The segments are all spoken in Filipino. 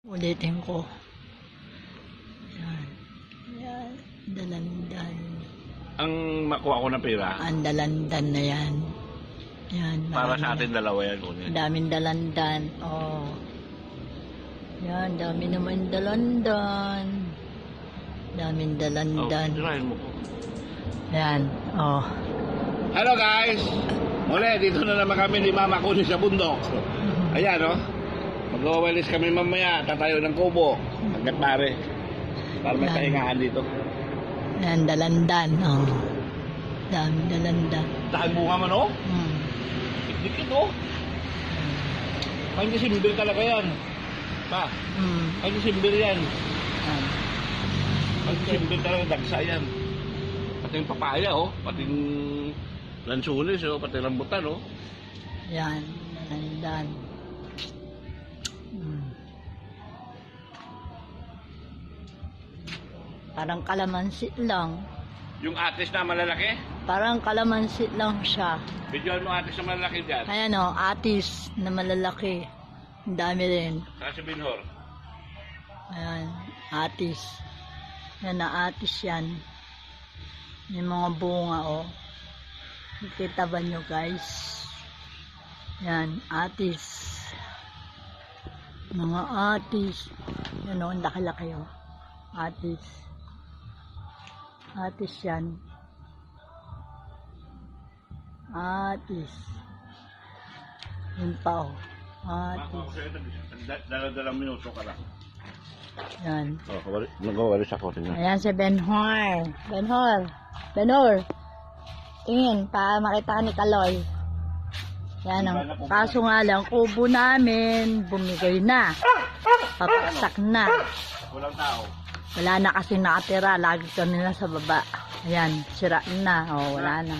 Ulitin ko. Yan. Yan. Dalandan. Ang makuha ko ng pera, Ang dalandan na yan. Yan. para sa atin dalawa yan kunin. Ang daming dalandan. Oh. Yan, dami naman dalandan. Daming Oh, dalandan. tirahin mo ko. Yan. Oh. Hello guys! Muli, dito na naman kami ni Mama Kunin sa bundok. Ayan, oh. Mag-awalis kami mamaya, tatayo ng kubo. Hanggat pare. Para may pahingaan dito. Yan, dalandan. Oh. Daming dalandan. Dahil bunga man, oh. Hmm. Dikit, oh. Pang December talaga yan. Pa, Hmm. pang December yan. Yan. Pang December talaga, dagsa yan. Pati yung papaya, oh. Pati yung lansunis, oh. Pati rambutan, oh. Yan. Dalandan. Parang kalamansi lang. Yung atis na malalaki. Parang kalamansi lang siya. Videoan mo atis na malalaki dyan. Ayan o, atis na malalaki. Ang dami rin. Saka si Binhor. Ayan, atis. Yan na atis yan. May mga bunga o. Nakita ba nyo guys? Yan, atis. Mga atis. Yan o, ang laki-laki o. Atis. Atis yan. Atis. Yun pa o. Atis. Dala-dalang minuto ka lang. Yan. Oh, nag-awalis ako. Ayan si Benhor. Benhor. Benhor. Tingin, para makita ka ni Kaloy. Yan ang kaso nga lang, kubo namin, bumigay na. Papaksak na. Walang tao. Wala na kasi nakatira, lagi kami na sa baba. Ayan, sira na. O, wala na.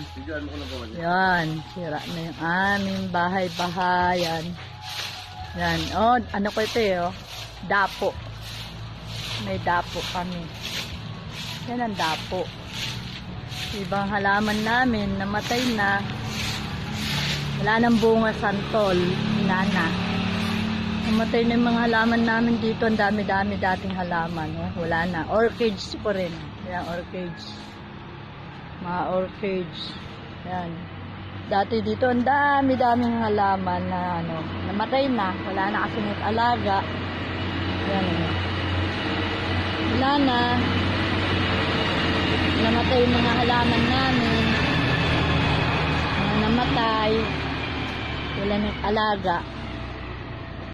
Yan, sira na yung aming bahay-bahayan. Yan, oh, ano ko ito eh, oh. Dapo. May dapo kami. Yan ang dapo. Ibang halaman namin, namatay na. Wala nang bunga santol, nana. Namatay na yung mga halaman namin dito. Ang dami-dami dating halaman. Oh. Wala na. Orchids ko rin. Yan, orchids. Mga orchids. Yan. Dati dito, ang dami-daming halaman na ano, namatay na. Wala na kasi nag-alaga. Yan. oh. Wala na. Namatay yung mga halaman namin. Mga namatay. Wala nang alaga.